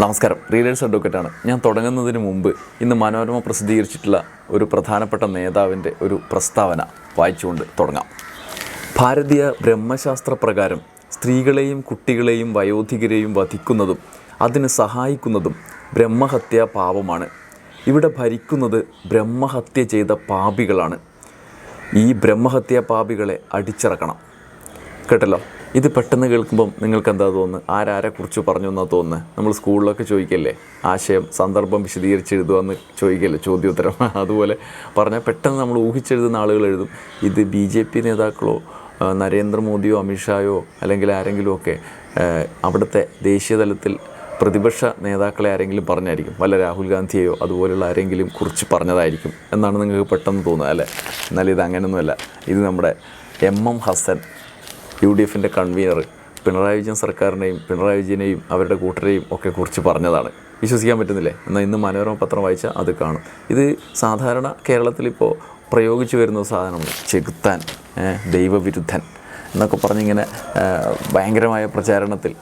നമസ്കാരം. റീഡേഴ്സ് അഡ്വക്കറ്റാണ് ഞാൻ തുടങ്ങുന്നതിന് മുമ്പ് ഇന്ന് മനോരമ പ്രസിദ്ധീകരിച്ചിട്ടുള്ള ഒരു പ്രധാനപ്പെട്ട നേതാവിന്റെ ഒരു പ്രസ്താവന വായിച്ചുകൊണ്ട് തുടങ്ങാം. ഭാരതീയ ബ്രഹ്മശാസ്ത്ര പ്രകാരം സ്ത്രീകളെയും കുട്ടികളെയും വയോധികരെയും വധിക്കുന്നതും അതിന് സഹായിക്കുന്നതും ബ്രഹ്മഹത്യ പാപമാണ്. ഇവിടെ ഭരിക്കുന്നത് ബ്രഹ്മഹത്യ ചെയ്ത പാപികളാണ്. ഈ ബ്രഹ്മഹത്യാ പാപികളെ അടിച്ചിറക്കണം. കേട്ടല്ലോ? ഇത് പെട്ടെന്ന് കേൾക്കുമ്പം നിങ്ങൾക്ക് എന്താ തോന്നുന്നത്? ആരാരെ കുറിച്ച് പറഞ്ഞു എന്നാ തോന്നുന്നത്? നമ്മൾ സ്കൂളിലൊക്കെ ചോദിക്കല്ലേ? ആശയം സന്ദർഭം വിശദീകരിച്ച് എഴുതുകയെന്ന് ചോദിക്കല്ലേ ചോദ്യോത്തരം? അതുപോലെ പറഞ്ഞാൽ പെട്ടെന്ന് നമ്മൾ ഊഹിച്ചെഴുതുന്ന ആളുകൾ എഴുതും. ഇത് ബി ജെ പി നേതാക്കളോ നരേന്ദ്രമോദിയോ അമിത്ഷായോ അല്ലെങ്കിൽ ആരെങ്കിലും ഒക്കെ അവിടുത്തെ ദേശീയ തലത്തിൽ പ്രതിപക്ഷ നേതാക്കളെ ആരെങ്കിലും പറഞ്ഞായിരിക്കും. വല്ല രാഹുൽ ഗാന്ധിയെയോ അതുപോലെയുള്ള ആരെങ്കിലും കുറിച്ച് പറഞ്ഞതായിരിക്കും. എന്നാണ് നിങ്ങൾക്ക് പെട്ടെന്ന് തോന്നുന്നത് അല്ലേ? എന്നാൽ ഇത് അങ്ങനെയൊന്നുമല്ല. ഇത് നമ്മുടെ M M Hassan U D എഫിന്റെ കൺവീനർ പിണറായി വിജയൻ സർക്കാരിനെയും പിണറായി വിജയനെയും അവരുടെ കൂട്ടരെയും ഒക്കെ കുറിച്ച് പറഞ്ഞതാണ്. വിശ്വസിക്കാൻ പറ്റുന്നില്ലേ? എന്നാൽ ഇന്ന് മനോരമ പത്രം വായിച്ചാൽ അത് കാണും. ഇത് സാധാരണ കേരളത്തിലിപ്പോൾ പ്രയോഗിച്ചു വരുന്ന സാധനമാണ്. ചെകുത്താൻ ദൈവവിരുദ്ധൻ. എന്നൊക്കെ പറഞ്ഞിങ്ങനെ ഭയങ്കരമായ പ്രചാരണത്തിൽ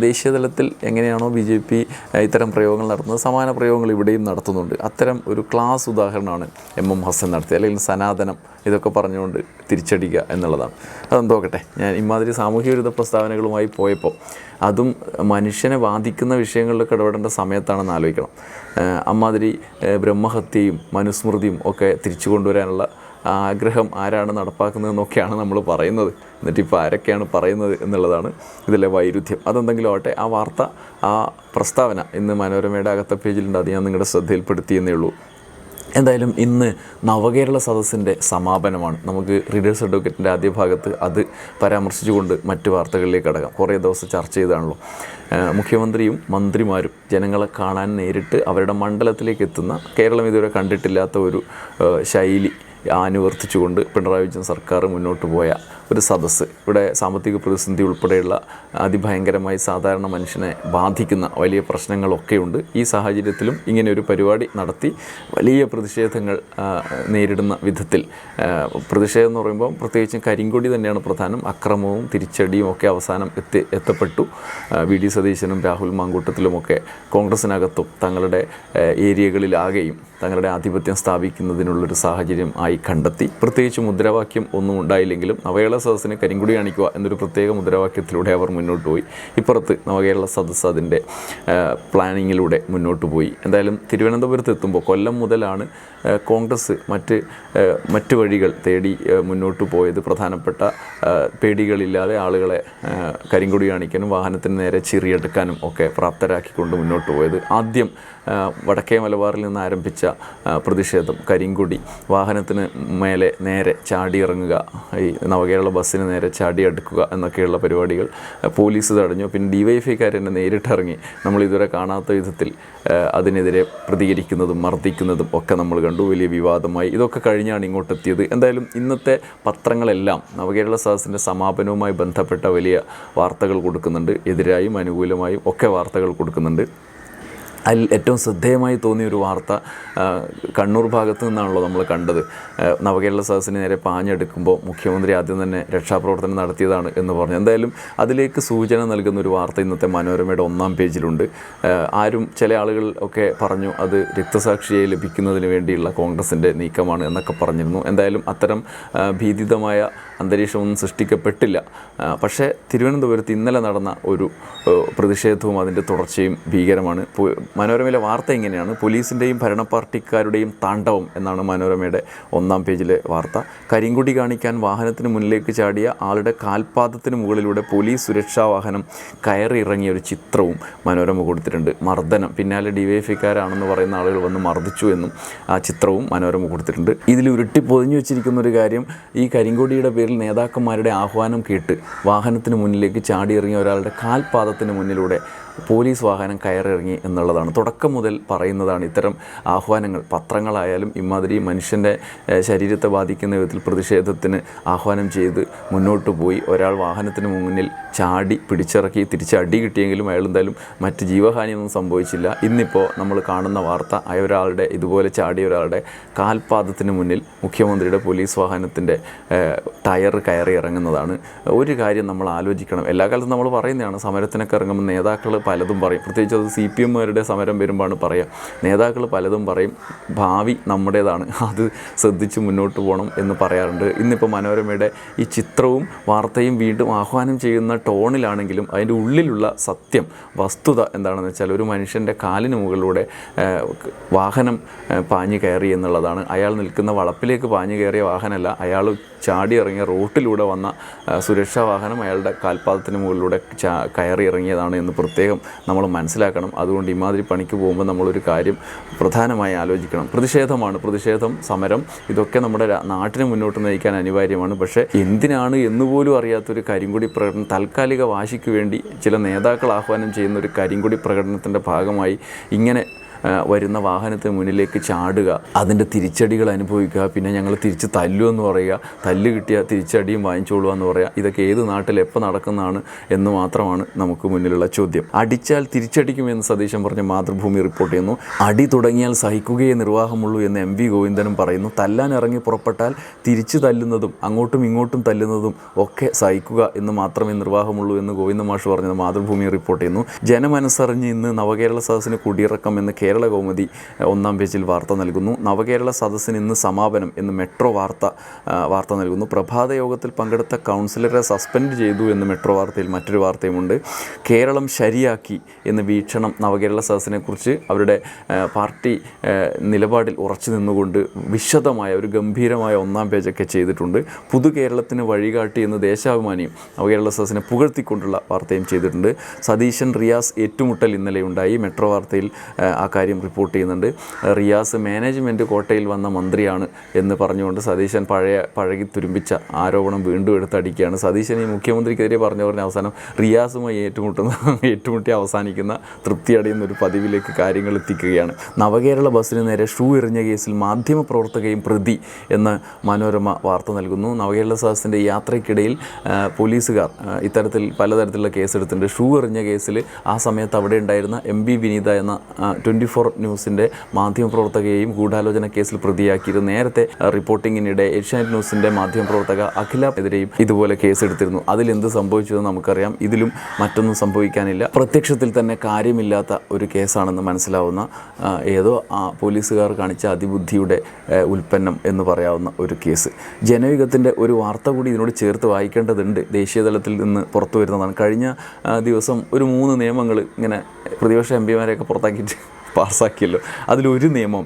ദേശീയ തലത്തിൽ എങ്ങനെയാണോ ബി ജെ പി ഇത്തരം പ്രയോഗങ്ങൾ നടത്തുന്നത് സമാന പ്രയോഗങ്ങൾ ഇവിടെയും നടത്തുന്നുണ്ട്. അത്തരം ഒരു ക്ലാസ് ഉദാഹരണമാണ് എം എം ഹസൻ നടത്തിയത് അല്ലെങ്കിൽ സനാതനം ഇതൊക്കെ പറഞ്ഞുകൊണ്ട് തിരിച്ചടിക്കുക എന്നുള്ളതാണ്. അതെന്തോക്കട്ടെ ഞാൻ ഇമാതിരി സാമൂഹ്യ വിരുദ്ധ പ്രസ്താവനകളുമായി പോയപ്പോൾ അതും മനുഷ്യനെ ബാധിക്കുന്ന വിഷയങ്ങളിലൊക്കെ ഇടപെടേണ്ട സമയത്താണെന്ന് ആലോചിക്കണം. അമ്മാതിരി ബ്രഹ്മഹത്യയും മനുസ്മൃതിയും ഒക്കെ തിരിച്ചു കൊണ്ടുവരാനുള്ള ആഗ്രഹം ആരാണ് നടപ്പാക്കുന്നതെന്നൊക്കെയാണ് നമ്മൾ പറയുന്നത്. എന്നിട്ട് ഇപ്പോൾ ആരൊക്കെയാണ് പറയുന്നത് എന്നുള്ളതാണ് ഇതിലെ വൈരുദ്ധ്യം. അതെന്തെങ്കിലും ആവട്ടെ ആ വാർത്ത ആ പ്രസ്താവന ഇന്ന് മനോരമയുടെ അകത്തെ പേജിലുണ്ട്. അത് ഞാൻ നിങ്ങളുടെ ശ്രദ്ധയിൽപ്പെടുത്തിയെന്നേ ഉള്ളൂ. എന്തായാലും ഇന്ന് നവകേരള സദസ്സിന്റെ സമാപനമാണ്. നമുക്ക് റീഡേഴ്സ് അഡ്വക്കേറ്റിന്റെ ആദ്യ ഭാഗത്ത് അത് പരാമർശിച്ചുകൊണ്ട് മറ്റ് വാർത്തകളിലേക്ക് കടക്കാം. കുറേ ദിവസം ചർച്ച ചെയ്താണല്ലോ. മുഖ്യമന്ത്രിയും മന്ത്രിമാരും ജനങ്ങളെ കാണാൻ നേരിട്ട് അവരുടെ മണ്ഡലത്തിലേക്ക് എത്തുന്ന കേരളം ഇതുവരെ കണ്ടിട്ടില്ലാത്ത ഒരു ശൈലി അനുവർത്തിച്ചുകൊണ്ട് പിണറായി വിജയൻ സർക്കാർ മുന്നോട്ട് പോയ ഒരു സദസ്സ്. ഇവിടെ സാമ്പത്തിക പ്രതിസന്ധി ഉൾപ്പെടെയുള്ള അതിഭയങ്കരമായി സാധാരണ മനുഷ്യനെ ബാധിക്കുന്ന വലിയ പ്രശ്നങ്ങളൊക്കെയുണ്ട്. ഈ സാഹചര്യത്തിലും ഇങ്ങനെ ഒരു പരിപാടി നടത്തി വലിയ പ്രതിഷേധങ്ങൾ നേരിടുന്ന വിധത്തിൽ. പ്രതിഷേധം എന്ന് പറയുമ്പോൾ പ്രത്യേകിച്ചും കരിങ്കൊടി തന്നെയാണ് പ്രധാനം. അക്രമവും തിരിച്ചടിയും ഒക്കെ അവസാനം എത്തി എത്തപ്പെട്ടു. വി. ഡി. സതീശനും രാഹുൽ മാങ്കൂട്ടത്തിലുമൊക്കെ കോൺഗ്രസിനകത്തും തങ്ങളുടെ ഏരിയകളിലാകെയും തങ്ങളുടെ ആധിപത്യം സ്ഥാപിക്കുന്നതിനുള്ളൊരു സാഹചര്യം ആയി കണ്ടെത്തി. പ്രത്യേകിച്ച് മുദ്രാവാക്യം ഒന്നും ഉണ്ടായില്ലെങ്കിലും നവകേരള സദസ്സിനെ കരിങ്കുടി കാണിക്കുക എന്നൊരു പ്രത്യേക മുദ്രാവാക്യത്തിലൂടെ അവർ മുന്നോട്ട് പോയി. ഇപ്പുറത്ത് നവകേരള സദസ്സ് അതിന്റെ പ്ലാനിങ്ങിലൂടെ മുന്നോട്ട് പോയി. എന്തായാലും തിരുവനന്തപുരത്ത് എത്തുമ്പോൾ കൊല്ലം മുതലാണ് കോൺഗ്രസ് മറ്റ് മറ്റു വഴികൾ തേടി മുന്നോട്ട് പോയത്. പ്രധാനപ്പെട്ട പേടികളില്ലാതെ ആളുകളെ കരിങ്കുടി കാണിക്കാനും വാഹനത്തിന് നേരെ ചിറിയെടുക്കാനും ഒക്കെ പ്രാപ്തരാക്കിക്കൊണ്ട് മുന്നോട്ട് പോയത്. ആദ്യം വടക്കേ മലബാറിൽ നിന്ന് ആരംഭിച്ച പ്രതിഷേധം കരിങ്കുടി വാഹനത്തിന് മേലെ നേരെ ചാടിയിറങ്ങുക ഈ നവകേരള ബസ്സിന് നേരെ ചാടി അടുക്കുക എന്നൊക്കെയുള്ള പരിപാടികൾ പോലീസ് തടഞ്ഞു. പിന്നെ ഡിവൈഎഫ്ഐക്കാർ തന്നെ നേരിട്ടിറങ്ങി നമ്മൾ ഇതുവരെ കാണാത്ത വിധത്തിൽ അതിനെതിരെ പ്രതികരിക്കുന്നതും മർദ്ദിക്കുന്നതും ഒക്കെ നമ്മൾ കണ്ടു. വലിയ വിവാദമായി. ഇതൊക്കെ കഴിഞ്ഞാണ് ഇങ്ങോട്ട് എത്തിയത് എന്തായാലും ഇന്നത്തെ പത്രങ്ങളെല്ലാം നവകേരള സദസ്സിന്റെ സമാപനവുമായി ബന്ധപ്പെട്ട വലിയ വാർത്തകൾ കൊടുക്കുന്നുണ്ട്. എതിരായും അനുകൂലമായും ഒക്കെ വാർത്തകൾ കൊടുക്കുന്നുണ്ട്. അതിൽ ഏറ്റവും ശ്രദ്ധേയമായി തോന്നിയ ഒരു വാർത്ത കണ്ണൂർ ഭാഗത്തു നിന്നാണല്ലോ നമ്മൾ കണ്ടത്. നവകേരള സദസ്സിന് നേരെ പാഞ്ഞെടുക്കുമ്പോൾ മുഖ്യമന്ത്രി ആദ്യം തന്നെ രക്ഷാപ്രവർത്തനം നടത്തിയതാണ് എന്ന് പറഞ്ഞു. എന്തായാലും അതിലേക്ക് സൂചന നൽകുന്ന ഒരു വാർത്ത ഇന്നത്തെ മനോരമയുടെ ഒന്നാം പേജിലുണ്ട്. ആരും ചില ആളുകൾ ഒക്കെ പറഞ്ഞു അത് രക്തസാക്ഷിയെ ലഭിക്കുന്നതിന് വേണ്ടിയുള്ള കോൺഗ്രസിന്റെ നീക്കമാണ് എന്നൊക്കെ പറഞ്ഞിരുന്നു. എന്തായാലും അത്തരം ഭീതിതമായ അന്തരീക്ഷമൊന്നും സൃഷ്ടിക്കപ്പെട്ടില്ല. പക്ഷേ തിരുവനന്തപുരത്ത് ഇന്നലെ നടന്ന ഒരു പ്രതിഷേധവും അതിന്റെ തുടർച്ചയും ഭീകരമാണ്. മനോരമയിലെ വാർത്ത ഇങ്ങനെയാണ് പോലീസിന്റെയും ഭരണപാർട്ടിക്കാരുടെയും താണ്ഡവം എന്നാണ് മനോരമയുടെ ഒന്നാം പേജിലെ വാർത്ത. കരിങ്കുടി കാണിക്കാൻ വാഹനത്തിന് മുന്നിലേക്ക് ചാടിയ ആളുടെ കാൽപാദത്തിന് മുകളിലൂടെ പോലീസ് സുരക്ഷാ വാഹനം കയറി ഇറങ്ങിയ ഒരു ചിത്രവും മനോരമ കൊടുത്തിട്ടുണ്ട്. മർദ്ദനം. പിന്നാലെ ഡിവൈഎഫ്ഐക്കാരാണെന്ന് പറയുന്ന ആളുകൾ വന്ന് മർദ്ദിച്ചു എന്നും ആ ചിത്രവും മനോരമ കൊടുത്തിട്ടുണ്ട്. ഇതിൽ ഉരുട്ടി പൊതിഞ്ഞു വെച്ചിരിക്കുന്ന ഒരു കാര്യം ഈ കരിങ്കൊടിയുടെ പേരിൽ നേതാക്കന്മാരുടെ ആഹ്വാനം കേട്ട് വാഹനത്തിന് മുന്നിലേക്ക് ചാടിയിറങ്ങിയ ഒരാളുടെ കാൽപാദത്തിന് മുന്നിലൂടെ പോലീസ് വാഹനം കയറിറങ്ങി എന്നുള്ളതാണ്. തുടക്കം മുതൽ പറയുന്നതാണ് ഇത്തരം ആഹ്വാനങ്ങൾ. പത്രങ്ങളായാലും ഇമാതിരി മനുഷ്യന്റെ ശരീരത്തെ ബാധിക്കുന്ന വിധത്തിൽ പ്രതിഷേധത്തിന് ആഹ്വാനം ചെയ്ത് മുന്നോട്ട് പോയി. ഒരാൾ വാഹനത്തിന് മുന്നിൽ ചാടി പിടിച്ചിറക്കി തിരിച്ച് അടി കിട്ടിയെങ്കിലും അയാൾ എന്തായാലും മറ്റ് ജീവഹാനിയൊന്നും സംഭവിച്ചില്ല. ഇന്നിപ്പോൾ നമ്മൾ കാണുന്ന വാർത്ത ഒരാളുടെ ഇതുപോലെ ചാടിയ ഒരാളുടെ കാൽപാദത്തിന് മുന്നിൽ മുഖ്യമന്ത്രിയുടെ പോലീസ് വാഹനത്തിന്റെ ടയർ കയറി ഇറങ്ങുന്നതാണ്. ഒരു കാര്യം നമ്മൾ ആലോചിക്കണം. എല്ലാ കാലത്തും നമ്മൾ പറയുന്നതാണ് സമരത്തിനൊക്കെ ഇറങ്ങുമ്പോൾ നേതാക്കൾ പലതും പറയും. പ്രത്യേകിച്ച് അത് സി പി എമ്മുകാരുടെ സമരം വരുമ്പോഴാണ് പറയുക നേതാക്കൾ പലതും പറയും. ഭാവി നമ്മുടേതാണ്. അത് ശ്രദ്ധിച്ച് മുന്നോട്ട് പോകണം എന്ന് പറയാറുണ്ട്. ഇന്നിപ്പോൾ മനോരമയുടെ ഈ ചിത്രവും വാർത്തയും വീണ്ടും ആഹ്വാനം ചെയ്യുന്ന ടോണിലാണെങ്കിലും അതിന്റെ ഉള്ളിലുള്ള സത്യം വസ്തുത എന്താണെന്ന് വെച്ചാൽ ഒരു മനുഷ്യന്റെ കാലിന് മുകളിലൂടെ വാഹനം പാഞ്ഞു കയറി എന്നുള്ളതാണ്. അയാൾ നിൽക്കുന്ന വളപ്പിലേക്ക് പാഞ്ഞു കയറിയ വാഹനമല്ല. അയാൾ ചാടി ഇറങ്ങിയ റോട്ടിലൂടെ വന്ന സുരക്ഷാ വാഹനം അയാളുടെ കാൽപാദത്തിന് മുകളിലൂടെ കയറി ഇറങ്ങിയതാണ് എന്ന് പ്രത്യേകം നമ്മൾ മനസ്സിലാക്കണം. അതുകൊണ്ട് ഇമാതിരി പണിക്ക് പോകുമ്പോൾ നമ്മളൊരു കാര്യം പ്രധാനമായി ആലോചിക്കണം. പ്രതിഷേധമാണ്. പ്രതിഷേധം സമരം ഇതൊക്കെ നമ്മുടെ നാട്ടിനെ മുന്നോട്ട് നയിക്കാൻ അനിവാര്യമാണ്. പക്ഷേ എന്തിനാണ് എന്നുപോലും അറിയാത്തൊരു കരിങ്കുടി പ്രകടനം താൽക്കാലിക വാശിക്ക് വേണ്ടി ചില നേതാക്കൾ ആഹ്വാനം ചെയ്യുന്ന ഒരു കരിങ്കുടി പ്രകടനത്തിന്റെ ഭാഗമായി ഇങ്ങനെ വരുന്ന വാഹനത്തിന് മുന്നിലേക്ക് ചാടുക. അതിന്റെ തിരിച്ചടികൾ അനുഭവിക്കുക. പിന്നെ ഞങ്ങൾ തിരിച്ച് തല്ലു എന്ന് പറയുക. തല്ല് കിട്ടിയ തിരിച്ചടിയും വാങ്ങിച്ചോളുക എന്ന് പറയുക. ഇതൊക്കെ ഏത് നാട്ടിൽ എപ്പോൾ നടക്കുന്നതാണ് എന്ന് മാത്രമാണ് നമുക്ക് മുന്നിലുള്ള ചോദ്യം. അടിച്ചാൽ തിരിച്ചടിക്കുമെന്ന് സതീശൻ പറഞ്ഞ മാതൃഭൂമി റിപ്പോർട്ട് ചെയ്യുന്നു. അടി തുടങ്ങിയാൽ സഹിക്കുകയേ നിർവാഹമുള്ളൂ എന്ന് എം വി ഗോവിന്ദനും പറയുന്നു. തല്ലാൻ ഇറങ്ങി പുറപ്പെട്ടാൽ തിരിച്ചു തല്ലുന്നതും അങ്ങോട്ടും ഇങ്ങോട്ടും തല്ലുന്നതും ഒക്കെ സഹിക്കുക എന്ന് മാത്രമേ നിർവാഹമുള്ളൂ എന്ന് ഗോവിന്ദ മാഷ് പറഞ്ഞത് മാതൃഭൂമി റിപ്പോർട്ട് ചെയ്യുന്നു. ജനമനസ്സറിഞ്ഞ് ഇന്ന് നവകേരള സദസ്സിന് കുടിയിറക്കം എന്ന് കേരള കൗമുദി ഒന്നാം പേജിൽ വാർത്ത നൽകുന്നു. നവകേരള സദസ്സിന് ഇന്ന് സമാപനം എന്ന് മെട്രോ വാർത്ത വാർത്ത നൽകുന്നു. പ്രഭാത യോഗത്തിൽ പങ്കെടുത്ത കൗൺസിലറെ സസ്പെൻഡ് ചെയ്തു എന്ന് മെട്രോ വാർത്തയിൽ മറ്റൊരു വാർത്തയുമുണ്ട്. കേരളം ശരിയാക്കി എന്ന് വീക്ഷണം നവകേരള സദസ്സിനെ കുറിച്ച് അവരുടെ പാർട്ടി നിലപാടിൽ ഉറച്ചു നിന്നുകൊണ്ട് വിശദമായ ഒരു ഗംഭീരമായ ഒന്നാം പേജൊക്കെ ചെയ്തിട്ടുണ്ട്. പുതു കേരളത്തിന് വഴികാട്ടി എന്ന് ദേശാഭിമാനിയും നവകേരള സദസ്സിനെ പുകഴ്ത്തിക്കൊണ്ടുള്ള വാർത്തയും ചെയ്തിട്ടുണ്ട്. സതീശൻ റിയാസ് ഏറ്റുമുട്ടൽ ഇന്നലെ ഉണ്ടായി മെട്രോ വാർത്തയിൽ ആ കാര്യം റിപ്പോർട്ട് ചെയ്യുന്നുണ്ട്. റിയാസ് മാനേജ്മെന്റ് കോട്ടയിൽ വന്ന മന്ത്രിയാണ് എന്ന് പറഞ്ഞുകൊണ്ട് സതീശൻ പഴയ പഴകി തുരുമ്പിച്ച ആരോപണം വീണ്ടും എടുത്തടിക്കുകയാണ്. സതീശൻ ഈ മുഖ്യമന്ത്രിക്കെതിരെ പറഞ്ഞു പറഞ്ഞ അവസാനം റിയാസുമായി ഏറ്റുമുട്ടുന്ന ഏറ്റുമുട്ടി അവസാനിക്കുന്ന തൃപ്തി അടയുന്ന ഒരു പതിവിലേക്ക് കാര്യങ്ങൾ എത്തിക്കുകയാണ്. നവകേരള ബസ്സിന് നേരെ ഷൂ എറിഞ്ഞ കേസിൽ മാധ്യമപ്രവർത്തകയും പ്രതി എന്ന് മനോരമ വാർത്ത നൽകുന്നു. നവകേരള സദസ്സിന്റെ യാത്രയ്ക്കിടയിൽ പോലീസുകാർ ഇത്തരത്തിൽ പലതരത്തിലുള്ള കേസെടുത്തിട്ടുണ്ട്. ഷൂ എറിഞ്ഞ കേസിൽ ആ സമയത്ത് അവിടെ ഉണ്ടായിരുന്ന എം ബി വിനീത എന്ന ട്വന്റി ഫോർ ന്യൂസിന്റെ മാധ്യമപ്രവർത്തകയെയും ഗൂഢാലോചന കേസിൽ പ്രതിയാക്കിയിരുന്നു നേരത്തെ റിപ്പോർട്ടിങ്ങിനിടെ ഏഷ്യാനെറ്റ് ന്യൂസിന്റെ മാധ്യമപ്രവർത്തക അഖിലെതിരെയും ഇതുപോലെ കേസെടുത്തിരുന്നു. അതിൽ എന്ത് സംഭവിച്ചു എന്ന് നമുക്കറിയാം. ഇതിലും മറ്റൊന്നും സംഭവിക്കാനില്ല. പ്രത്യക്ഷത്തിൽ തന്നെ കാര്യമില്ലാത്ത ഒരു കേസാണെന്ന് മനസ്സിലാവുന്ന ഏതോ പോലീസുകാർ കാണിച്ച അതിബുദ്ധിയുടെ ഉൽപ്പന്നം എന്ന് പറയാവുന്ന ഒരു കേസ്. ജനയുഗത്തിന്റെ ഒരു വാർത്ത കൂടി ഇതിനോട് ചേർത്ത് വായിക്കേണ്ടതുണ്ട്. ദേശീയതലത്തിൽ നിന്ന് പുറത്തു വരുന്നതാണ് കഴിഞ്ഞ ദിവസം ഒരു മൂന്ന് നിയമങ്ങൾ ഇങ്ങനെ പ്രതിപക്ഷ എം പിമാരെയൊക്കെ പുറത്താക്കിയിട്ട് പാസ്സാക്കിയല്ലോ അതിലൊരു നിയമം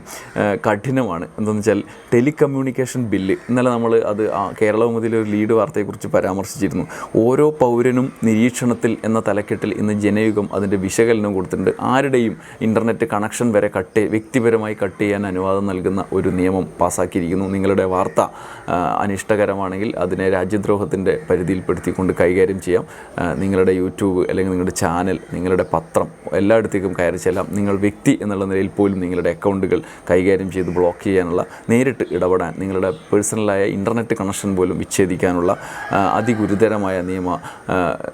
കഠിനമാണ്. എന്തെന്ന് വെച്ചാൽ ടെലികമ്മ്യൂണിക്കേഷൻ ബില്ല്. ഇന്നലെ നമ്മൾ അത് കേരളവും ഒരു ലീഡ് വാർത്തയെക്കുറിച്ച് പരാമർശിച്ചിരുന്നു. ഓരോ പൗരനും നിരീക്ഷണത്തിൽ എന്ന തലക്കെട്ടിൽ ഇന്ന് ജനയുഗം അതിന്റെ വിശകലനം കൊടുത്തിട്ടുണ്ട്. ആരുടെയും ഇന്റർനെറ്റ് കണക്ഷൻ വരെ കട്ട് വ്യക്തിപരമായി കട്ട് ചെയ്യാൻ അനുവാദം നൽകുന്ന ഒരു നിയമം പാസ്സാക്കിയിരിക്കുന്നു നിങ്ങളുടെ വാർത്ത അനിഷ്ടകരമാണെങ്കിൽ അതിനെ രാജ്യദ്രോഹത്തിന്റെ പരിധിയിൽപ്പെടുത്തിക്കൊണ്ട് കൈകാര്യം ചെയ്യാം. നിങ്ങളുടെ യൂട്യൂബ് അല്ലെങ്കിൽ നിങ്ങളുടെ ചാനൽ നിങ്ങളുടെ പത്രം എല്ലായിടത്തേക്കും കയറി ചെല്ലാം. നിങ്ങൾ വ്യക്തി എന്നുള്ള നിലയിൽ പോലും നിങ്ങളുടെ അക്കൗണ്ടുകൾ കൈകാര്യം ചെയ്ത് ബ്ലോക്ക് ചെയ്യാനുള്ള നേരിട്ട് ഇടപെടാൻ നിങ്ങളുടെ പേഴ്സണലായ ഇന്റർനെറ്റ് കണക്ഷൻ പോലും വിച്ഛേദിക്കാനുള്ള അതിഗുരുതരമായ നിയമ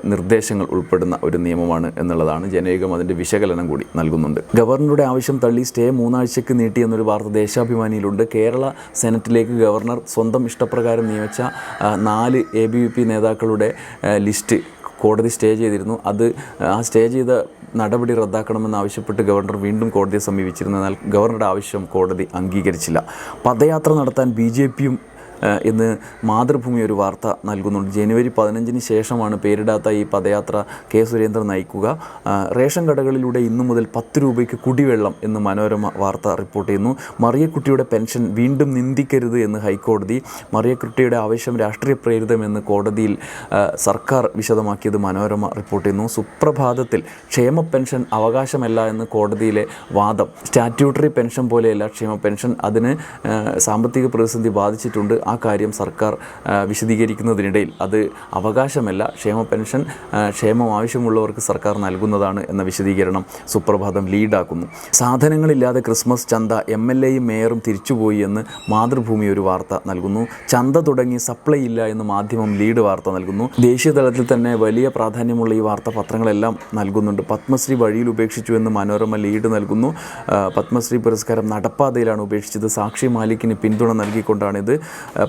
നിർദ്ദേശങ്ങൾ ഉൾപ്പെടുന്ന ഒരു നിയമമാണ് എന്നുള്ളതാണ് ജനയുഗം അതിന്റെ വിശകലനം കൂടി നൽകുന്നുണ്ട്. ഗവർണറുടെ ആവശ്യം തള്ളി സ്റ്റേ മൂന്നാഴ്ചയ്ക്ക് നീട്ടി എന്നൊരു വാർത്ത ദേശാഭിമാനിയിലുണ്ട്. കേരള സെനറ്റിലേക്ക് ഗവർണർ സ്വന്തം ഇഷ്ടപ്രകാരം നിയമിച്ച നാല് എ ബി വി പി നേതാക്കളുടെ ലിസ്റ്റ് കോടതി സ്റ്റേ ചെയ്തിരുന്നു. അത് ആ സ്റ്റേ ചെയ്ത നടപടി റദ്ദാക്കണമെന്ന് ആവശ്യപ്പെട്ട് ഗവർണർ വീണ്ടും കോടതിയെ സമീപിച്ചിരുന്നതിനാൽ ഗവർണറുടെ ആവശ്യം കോടതി അംഗീകരിച്ചില്ല. പദയാത്ര നടത്താൻ ബി ഇന്ന് മാതൃഭൂമി ഒരു വാർത്ത നൽകുന്നുണ്ട്. ജനുവരി പതിനഞ്ചിന് ശേഷമാണ് പേരിടാത്ത ഈ പദയാത്ര കെ സുരേന്ദ്രൻ നയിക്കുക. റേഷൻ കടകളിലൂടെ ഇന്നു മുതൽ പത്ത് രൂപയ്ക്ക് കുടിവെള്ളം എന്ന് മനോരമ വാർത്ത റിപ്പോർട്ട് ചെയ്യുന്നു. മറിയക്കുട്ടിയുടെ പെൻഷൻ വീണ്ടും നിന്ദിക്കരുത് എന്ന് ഹൈക്കോടതി മറിയക്കുട്ടിയുടെ ആവശ്യം രാഷ്ട്രീയ പ്രേരിതമെന്ന് കോടതിയിൽ സർക്കാർ വിശദമാക്കിയത് മനോരമ റിപ്പോർട്ട് ചെയ്യുന്നു. സുപ്രഭാതത്തിൽ ക്ഷേമ പെൻഷൻ അവകാശമല്ല എന്ന് കോടതിയിലെ വാദം. സ്റ്റാറ്റ്യൂട്ടറി പെൻഷൻ പോലെയല്ല ക്ഷേമ പെൻഷൻ. അതിന് സാമ്പത്തിക പ്രതിസന്ധി ബാധിച്ചിട്ടുണ്ട്. ആ കാര്യം സർക്കാർ വിശദീകരിക്കുന്നതിനിടയിൽ അത് അവകാശമല്ല. ക്ഷേമ പെൻഷൻ ക്ഷേമം ആവശ്യമുള്ളവർക്ക് സർക്കാർ നൽകുന്നതാണ് എന്ന വിശദീകരണം സുപ്രഭാതം ലീഡാക്കുന്നു. സാധനങ്ങളില്ലാതെ ക്രിസ്മസ് ചന്ത എം എൽ എയും മേയറും തിരിച്ചുപോയി എന്ന് മാതൃഭൂമി ഒരു വാർത്ത നൽകുന്നു. ചന്ത തുടങ്ങി സപ്ലൈ ഇല്ല എന്ന് മാധ്യമം ലീഡ് വാർത്ത നൽകുന്നു. ദേശീയ തലത്തിൽ തന്നെ വലിയ പ്രാധാന്യമുള്ള ഈ വാർത്ത പത്രങ്ങളെല്ലാം നൽകുന്നുണ്ട്. പത്മശ്രീ വഴിയിൽ ഉപേക്ഷിച്ചു എന്ന് മനോരമ ലീഡ് നൽകുന്നു. പത്മശ്രീ പുരസ്കാരം നടപ്പാതയിലാണ് ഉപേക്ഷിച്ചത്. സാക്ഷി മാലിക്കിന് പിന്തുണ നൽകിക്കൊണ്ടാണിത്.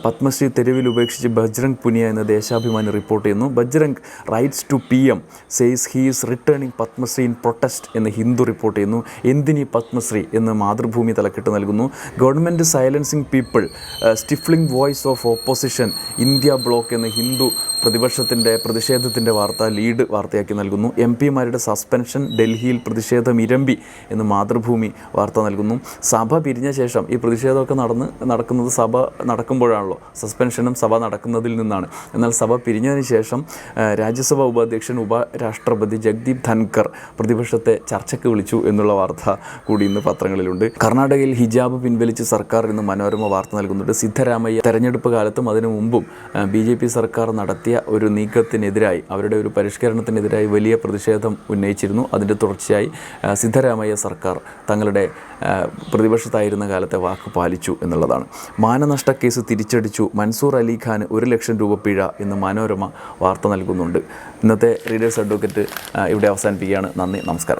പത്മശ്രീ തെരുവിൽ ഉപേക്ഷിച്ച് ബജ്രംഗ് പുനിയ എന്ന ദേശാഭിമാനി റിപ്പോർട്ട് ചെയ്യുന്നു. Bajrang writes to P M says he is returning Padmashri in protest എന്ന് ഹിന്ദു റിപ്പോർട്ട് ചെയ്യുന്നു. എന്തിനി പത്മശ്രീ എന്ന് മാതൃഭൂമി തലക്കെട്ട് നൽകുന്നു. Government silencing people stifling voice of opposition India bloc എന്ന് ഹിന്ദു പ്രതിപക്ഷത്തിന്റെ പ്രതിഷേധത്തിന്റെ വാർത്ത ലീഡ് വാർത്തയാക്കി നൽകുന്നു. എം പിമാരുടെ സസ്പെൻഷൻ ഡൽഹിയിൽ പ്രതിഷേധം ഇരമ്പി എന്ന് മാതൃഭൂമി വാർത്ത നൽകുന്നു. സഭ പിരിഞ്ഞ ശേഷം ഈ പ്രതിഷേധമൊക്കെ നടന്ന് നടക്കുന്നത് സഭ നടക്കുമ്പോഴാണല്ലോ. സസ്പെൻഷനും സഭ നടക്കുന്നതിൽ നിന്നാണ്. എന്നാൽ സഭ പിരിഞ്ഞതിന് ശേഷം രാജ്യസഭാ ഉപാധ്യക്ഷൻ ഉപരാഷ്ട്രപതി ജഗ്ദീപ് ധൻകർ പ്രതിപക്ഷത്തെ ചർച്ചയ്ക്ക് വിളിച്ചു എന്നുള്ള വാർത്ത കൂടി ഇന്ന് പത്രങ്ങളിലുണ്ട്. കർണാടകയിൽ ഹിജാബ് പിൻവലിച്ച് സർക്കാർ ഇന്ന് മനോരമ വാർത്ത നൽകുന്നുണ്ട്. സിദ്ധരാമയ്യ തെരഞ്ഞെടുപ്പ് കാലത്തും അതിനു മുമ്പും ബി സർക്കാർ നടത്തിയ ഒരു നീക്കത്തിനെതിരായി അവരുടെ ഒരു പരിഷ്കരണത്തിനെതിരായി വലിയ പ്രതിഷേധം ഉന്നയിച്ചിരുന്നു. അതിന്റെ തുടർച്ചയായി സിദ്ധരാമയ്യ സർക്കാർ തങ്ങളുടെ പ്രതിപക്ഷത്തായിരുന്ന കാലത്തെ വാക്ക് പാലിച്ചു എന്നുള്ളതാണ്. മാനനഷ്ട കേസ് തിരിച്ചടിച്ചു. മൻസൂർ അലി ഒരു ലക്ഷം രൂപ പിഴ എന്ന് മനോരമ വാർത്ത നൽകുന്നുണ്ട്. ഇന്നത്തെ റീഡേഴ്സ് അഡ്വക്കേറ്റ് ഇവിടെ അവസാനിപ്പിക്കുകയാണ്. നന്ദി നമസ്കാരം.